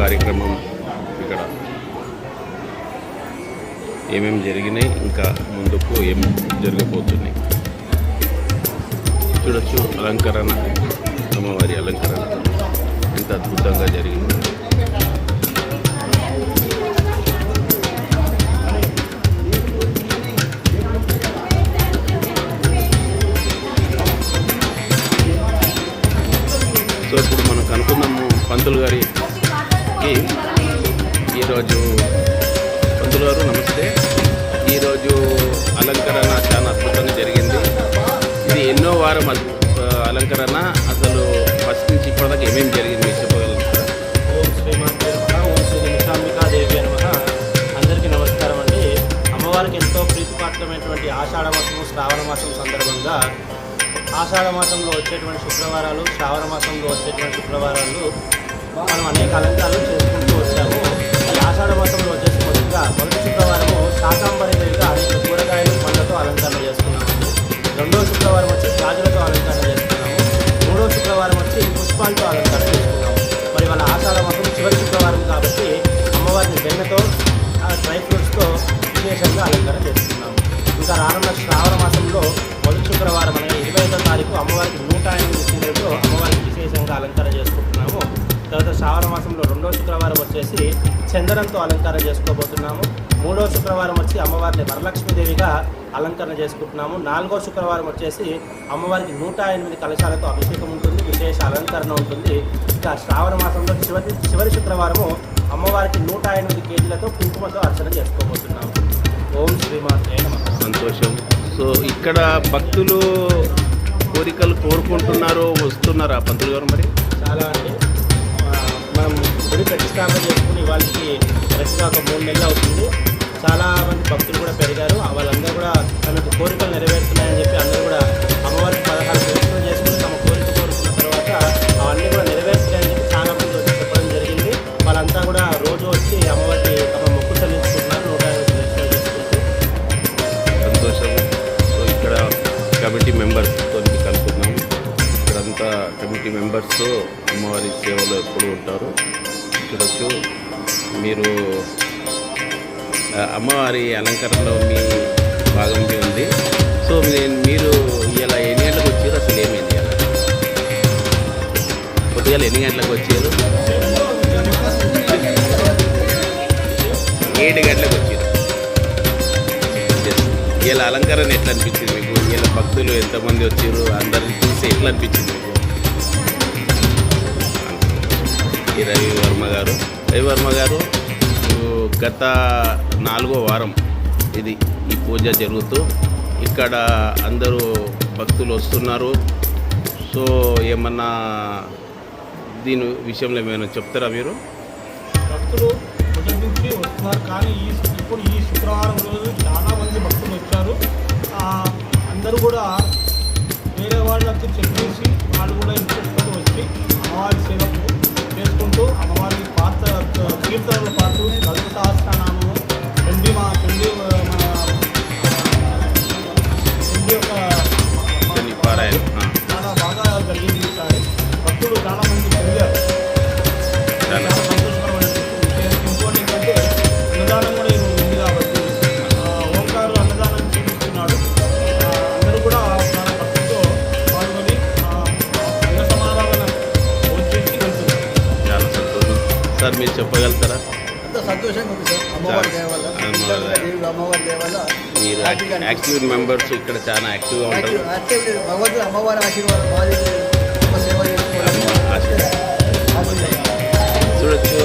కార్యక్రమం ఇక్కడ. ఏమేమి జరిగినాయి ఇంకా ముందుకు ఏం జరగబోతున్నాయి. చూడొచ్చు అలంకరణ అమ్మవారి అలంకరణ. ఎంత అద్భుతంగా జరిగింది. సో ఇప్పుడు మనం అనుకున్నాము పంతులు గారికి ఈరోజు పంతులు గారు నమస్తే. ఈరోజు అలంకరణ చాలా అద్భుతంగా జరిగింది. ఇది ఎన్నో వారం అలంకరణ. అసలు ఫస్ట్ నుంచి ఇప్పటిదాకా ఏమేమి జరిగింది మీరు చెప్పగలరు? ఓం శ్రీమాత్రే ఓం శ్రీ అందరికీ నమస్కారం అండి. అమ్మవారికి ఎంతో ప్రీతిపాత్రమైనటువంటి ఆషాఢ మాసము శ్రావణ మాసం సందర్భంగా ఆషాఢ మాసంలో వచ్చేటువంటి శుక్రవారాలు శ్రావణ మాసంలో వచ్చేటువంటి శుక్రవారాలు మనం అనేక అలంకారాలు చేసుకుంటూ వచ్చాము. ఈ ఆషాఢ మాసంలో చందనంతో అలంకరణ చేసుకోబోతున్నాము. మూడో శుక్రవారం వచ్చి అమ్మవారిని వరలక్ష్మీదేవిగా అలంకరణ చేసుకుంటున్నాము. నాలుగో శుక్రవారం వచ్చేసి అమ్మవారికి నూట ఎనిమిది కలశాలతో అభిషేకం ఉంటుంది విశేష అలంకరణ ఉంటుంది. ఇంకా శ్రావణ మాసంలో చివరి చివరి శుక్రవారము అమ్మవారికి నూట ఎనిమిది కేజీలతో కుంకుమతో అర్చన చేసుకోబోతున్నాము. ఓం శ్రీమాత్రే నమః. సంతోషం. సో ఇక్కడ భక్తులు కోరికలు కోరుకుంటున్నారు వస్తున్నారా పంతులు గారు మరి? చాలా అండి. ప్రతిష్టాపన చేసుకుని వాళ్ళకి కరెక్ట్గా ఒక మూడు నెలలు అవుతుంది. చాలా మంది భక్తులు కూడా పెరిగారు. వాళ్ళందరూ కూడా తమకు కోరికలు నెరవేరు ఎన్ని గంటలకు వచ్చారు? ఏడు గంటలకు వచ్చారు. వీళ్ళ అలంకరణ ఎట్లా అనిపించింది మీకు? వీళ్ళ భక్తులు ఎంతమంది వచ్చారు? అందరిని చూసి ఎట్లా అనిపించింది మీకు? ఈ రవివర్మ గారు. రవివర్మ గారు గత నాలుగో వారం ఇది ఈ పూజ జరుగుతూ ఇక్కడ అందరూ భక్తులు వస్తున్నారు. సో ఏమన్నా దీని విషయంలో ఏమైనా చెప్తారా మీరు? భక్తులు మొదటి నుంచి వస్తున్నారు. కానీ ఈ ఇప్పుడు ఈ శుక్రవారం రోజు చాలా మంది భక్తులు వచ్చారు. అందరూ కూడా వేరే వాళ్ళకి చెప్పేసి వాళ్ళు కూడా ఇంట్రెస్ట్ వచ్చి అమ్మవారి సేవకు చేసుకుంటూ అమ్మవారి పాత్ర కీర్తనల పాటు లలిత సహస్రనామము పెండి మా పెండి మన పెండి యొక్క యాక్టివ్ మెంబర్స్ ఇక్కడ చాలా యాక్టివ్గా ఉంటారు. భగవంతుడు అమ్మవారి ఆశీర్వాదం. చూడొచ్చు.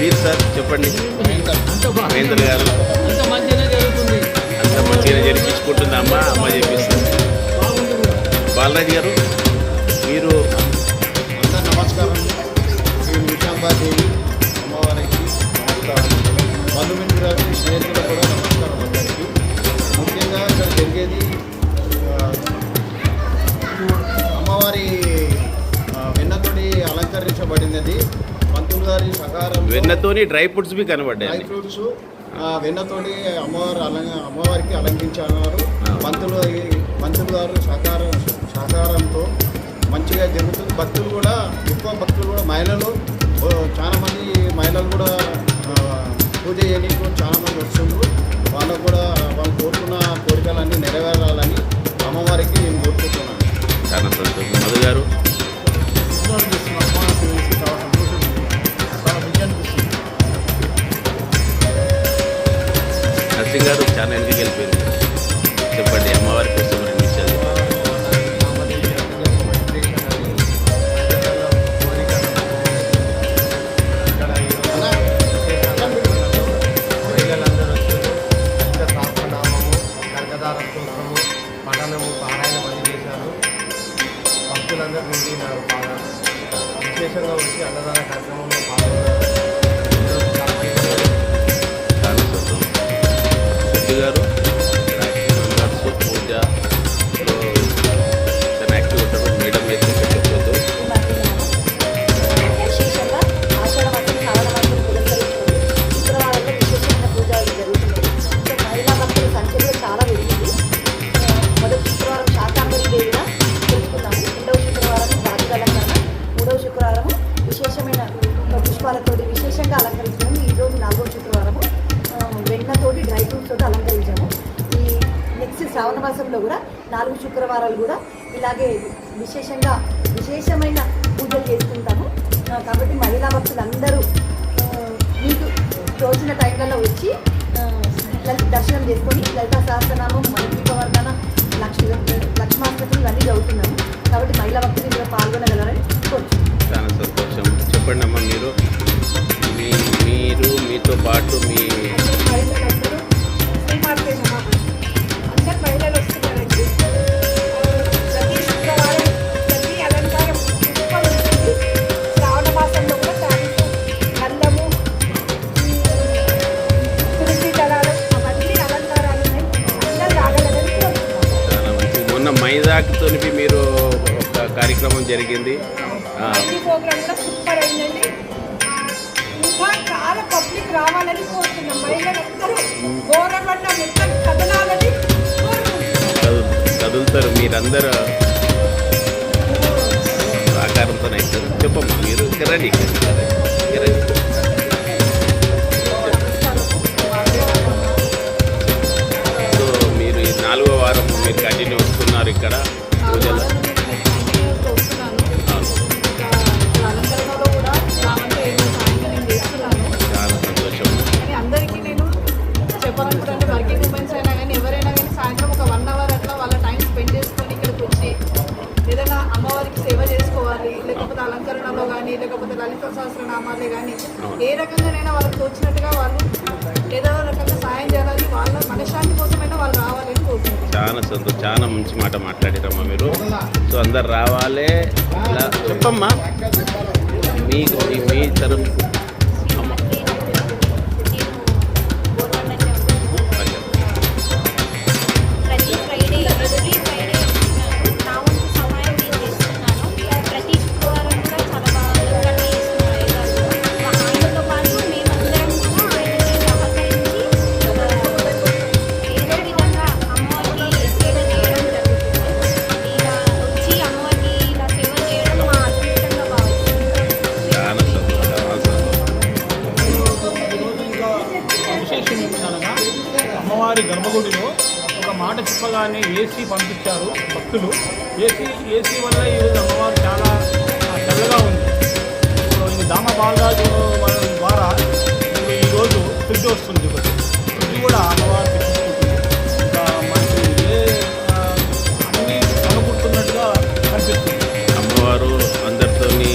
మీరు సార్ చెప్పండి. మహేంద్ర గారు. అంత మంచిగా జరిపించుకుంటుంది అమ్మ అమ్మ చెప్పిస్తుంది. బాలరాజు గారు మీరు నమస్కారం. అమ్మవారికి నమస్కారం. బంధుమిత్రులకి స్నేహితులకు కూడా నమస్కారం. జరిగేది అమ్మవారి ఆ, వెన్నతోటి అలంకరించబడినది. పంతులు గారి సకారం వెన్నతోని డ్రై ఫ్రూట్స్ బి డ్రై కనబడ్డాయి ఫ్రూట్స్ ఆ, వెన్నతోటి అమ్మవారు అలంగ అమ్మవారికి అలంకరించారు. ఆ. పంతులు పంతులు గారు సహకారం మంచిగా జరుగుతుంది. భక్తులు కూడా ఎక్కువ భక్తులు కూడా మహిళలు ఓ, చాలా మంది మహిళలు కూడా పూజ చేయడానికి చాలా మంది వస్తున్నారు వాళ్ళకు కూడా వాళ్ళు కోరుకున్న కోరికలన్నీ నెరవేరాలని అమ్మవారికి నేను కోరుకుంటున్నాను. చాలా సంతోషం మధు గారు. నర్సింగ్ గారు చాలా ఎందుకు వెళ్ళిపోయింది. విశేషంగా వచ్చి అన్నదాన కార్యక్రమంలో పాల్గొన్నారు ఈరోజు పుష్పాలతోటి విశేషంగా అలంకరించడం ఈరోజు నాలుగో శుక్రవారము. వెన్నతోటి డ్రై ఫ్రూట్స్ తోటి అలంకరించాము. ఈ నెక్స్ట్ శ్రావణ మాసంలో కూడా నాలుగు శుక్రవారాలు కూడా ఇలాగే విశేషంగా విశేషమైన పూజలు చేసుకుంటాము. కాబట్టి మహిళా భక్తులు అందరూ మీకు తోచిన టైంలలో వచ్చి దర్శనం చేసుకొని లలితా సహస్రనామం మనీపవర్ధన లక్ష్మి లక్ష్మాష్టమి ఇవన్నీ చదువుతున్నాము కాబట్టి మహిళా భక్తులు ఇందులో పాల్గొనగలరని కోరుతున్నాను చాలా సంతోషం. చెప్పండి అమ్మ మీరు? మీరు మీతో పాటు మీ మొన్న మైదాక్తో మీరు ఒక కార్యక్రమం జరిగింది. రావాలని కోరుతున్నాం. మహిళలందరూ గోరబడ్డ మొత్తం కదలాలని కదులుతారు మీరందరూ. ఆకారంతో అవుతారు చెప్పమ్మా మీరు రండి రండి. సో మీరు ఈ నాలుగో వారం మీరు కంటిన్యూ వస్తున్నారు ఇక్కడ. చెప్పాలనుకుంటే వర్కింగ్ ఉమెన్స్ అయినా కానీ ఎవరైనా కానీ సాయంత్రం ఒక వన్ అవర్ అట్లా వాళ్ళ టైం స్పెండ్ చేసుకొని ఇక్కడికి వచ్చి ఏదైనా అమ్మవారికి సేవ చేసుకోవాలి లేకపోతే అలంకరణలో కానీ లేకపోతే లలిత సహస్రనామాలే కానీ ఏ రకంగానైనా వాళ్ళకి తోచినట్టుగా వాళ్ళు ఏదో రకంగా సాయం చేయాలని వాళ్ళ మనశ్శాంతి కోసమైనా వాళ్ళు రావాలని కోరుకుంటున్నాను. చాలా సంతోషం. చాలా మంచి మాట మాట్లాడారమ్మా మీరు. సో అందరు రావాలి. ఇలా చెప్పమ్మా. మీకు మీ మీ తరం మాట చెప్పగానే ఏసీ పంపించారు భక్తులు. ఏసీ ఏసీ వల్ల ఈరోజు అమ్మవారు చాలా చల్లగా ఉంది. ఇప్పుడు ఈ దామ బాలరాజు ద్వారా ఈరోజు ఫ్రిడ్జ్ వస్తుంది ఫ్రిడ్జ్ కూడా అమ్మవారికి అమ్మవారు అందరితోని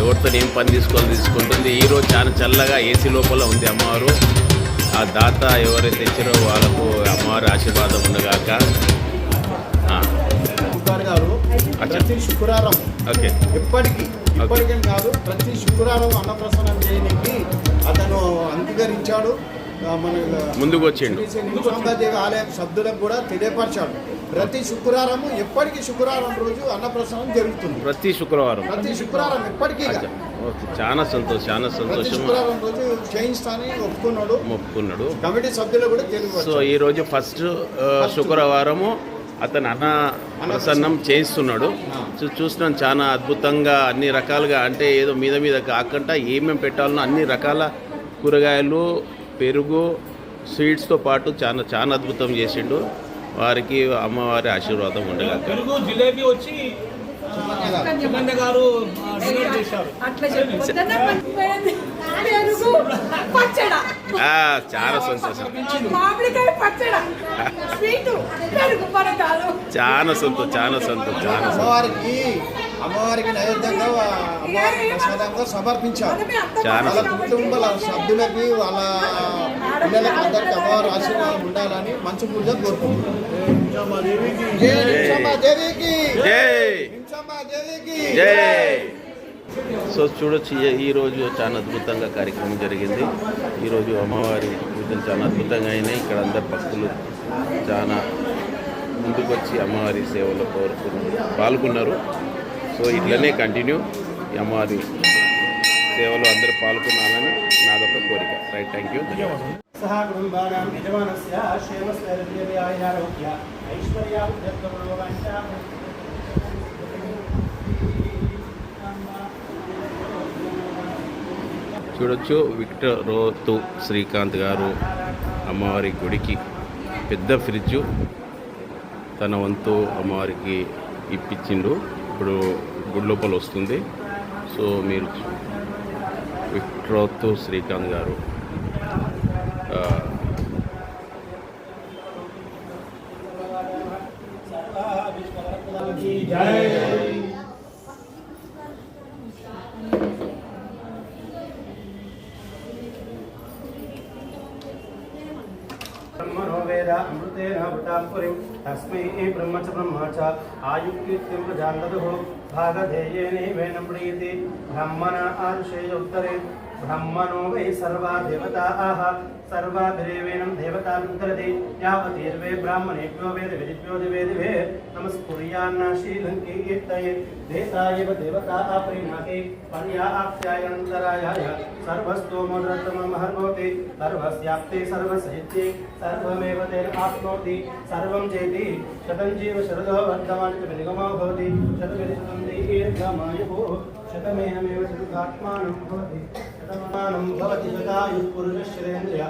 ఎవరితో ఏం పని తీసుకోవాలి తీసుకుంటుంది ఈరోజు చాలా చల్లగా ఏసీ లోపల ఉంది అమ్మవారు. ఆ దాత ఎవరైతే ఇచ్చారో వాళ్ళకు అమ్మవారి ఆశీర్వాదం ఉండగాక. ప్రతి శుక్రవారం. ఓకే. ఎప్పటికీ ఇప్పటికేం కాదు ప్రతి శుక్రవారం అన్నప్రసన్నం చేయడానికి అతను అంగీకరించాడు. మన ముందుకు వచ్చిండు. ఆలయం సభ్యులకు కూడా తెలియపరిచాడు. ప్రతి శుక్రవారం ఎప్పటికీ శుక్రవారం రోజు అన్నప్రసన్నం జరుగుతుంది. ప్రతి శుక్రవారం. ప్రతి శుక్రవారం ఎప్పటికీ చాలా సంతోషం చాలా సంతోషం. శుక్రవారం రోజు చేయిస్తానని ఒప్పుకున్నాడు. మొక్కున్నాడు కమిటీ సభ్యులు కూడా సో తెలియపరిచారు ఈరోజు ఫస్ట్ శుక్రవారము అతను అన్న ప్రసన్నం చేయిస్తున్నాడు. చూసినాం చాలా అద్భుతంగా అన్ని రకాలుగా అంటే ఏదో మీద మీద కాకుండా ఏమేమి పెట్టాలనో అన్ని రకాల కూరగాయలు పెరుగు స్వీట్స్తో పాటు చాలా చాలా అద్భుతం చేసిండు. వారికి అమ్మవారి ఆశీర్వాదం ఉండగా చాలా సంతోషం. చాలా సంతోషం చాలా సంతోషం చాలా సంతోషం. అమ్మవారికి అమ్మవారికి నైవేద్యంగా అమ్మవారికి ప్రసాదంగా సమర్పించారు. చాలా కుటుంబాల సభ్యులకి వాళ్ళ అందరికి ఆశీర్వాదం ఉండాలని మంచి పూజ కోరుకుంటున్నాం సో చూడొచ్చు ఈ- ఈరోజు చాలా అద్భుతంగా కార్యక్రమం జరిగింది. ఈరోజు అమ్మవారి పూజలు చాలా అద్భుతంగా అయినాయి. ఇక్కడ అందరు భక్తులు చాలా ముందుకొచ్చి అమ్మవారి సేవలో కోరుకుని పాల్గొన్నారు. సో ఇట్లనే కంటిన్యూ అమ్మవారి సేవలో అందరూ పాల్గొనాలని నాదొక కోరిక. రైట్ థ్యాంక్ యూ చూడొచ్చు విక్టర్ రోతు శ్రీకాంత్ గారు అమ్మవారి గుడికి పెద్ద ఫ్రిడ్జ్. తన వంతు అమ్మవారికి ఇప్పించిండు. ఇప్పుడు గుడి లోపల వస్తుంది. సో మీరు చూ- విక్టర్ రోతు శ్రీకాంత్ గారు ఆ, బ్రహ్మణో వేద అమృతేన వృతాం పురిం తస్మై బ్రహ్మ చ भागधेयेनैवेन प्रीति ब्रह्मण आर्षयोत्तरे భాగధేయేనైవేన ప్రీతి బ్రహ్మణ ఆరుషేయ ఉత్తరే బ్రహ్మణో వై సర్వా దేవతాః. సర్వాభిరేవేణం దేవతాభిత్తరతి యావతీర్వే బ్రాహ్మణేభ్యో వేద విదిభ్యో దివే దివే. నమస్కుర్యాన్నాశీలం కీర్తయే దేశాయవ దేవతా ప్రీణాతి. పర్యాప్త్యాయంతరాయాయ. సర్వస్తోమోదరతమహర్భవతి సర్వస్యాప్తే సర్వసహిత్యే. సర్వమేవ తేన ఆప్నోతి. సర్వం చేతి. శతం జీవ శరదో వర్ధమాన నిగమో భవతి శతమిది శతం దీర్ఘమాయుః శతమేనమేవ శతాత్మానం భవతి శతమానం భవతి శతాయుః పురుషశ్రేంద్రియ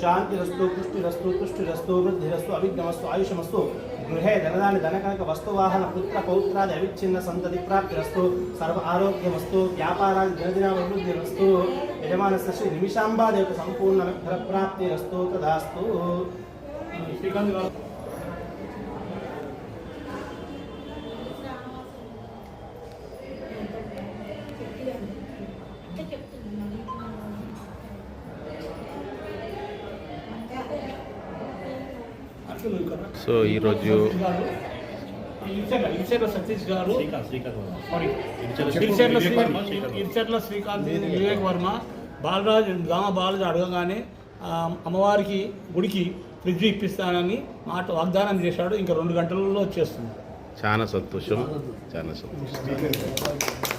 శాంతిరస్తు పుష్టిరస్తు పుష్టిరస్తు వృద్ధిరస్తు అవిఘ్నమస్తు ఆయుషమస్తు గృహే ధనదాని ధనకనక వస్తువాహన పుత్ర పౌత్రాది అవిచ్ఛిన్న సంతతి ప్రాప్తిరస్తు సర్వ ఆరోగ్యమస్తు వ్యాపారాది దినదినాభివృద్ధిరస్తు యజమానస్య శ్రీ నిమిషాంబాదేవ సంపూర్ణ ఫలప్రాప్తిరస్తు తదాస్తు శ్రీకాంత్ గారు అసలు ఇక్కడ సో ఈరోజు ఇర్చర్ల సతీష్ గారు సారీ శ్రీకాంత్ వివేక్ వర్మ బాలరాజు దామ బాలరాజు అడగగానే అమ్మవారికి గుడికి ఫ్రిడ్జ్ ఇప్పిస్తానని మాట వాగ్దానం చేశాడు ఇంకా రెండు గంటలలో వచ్చేస్తుంది చాలా సంతోషం చాలా సంతోషం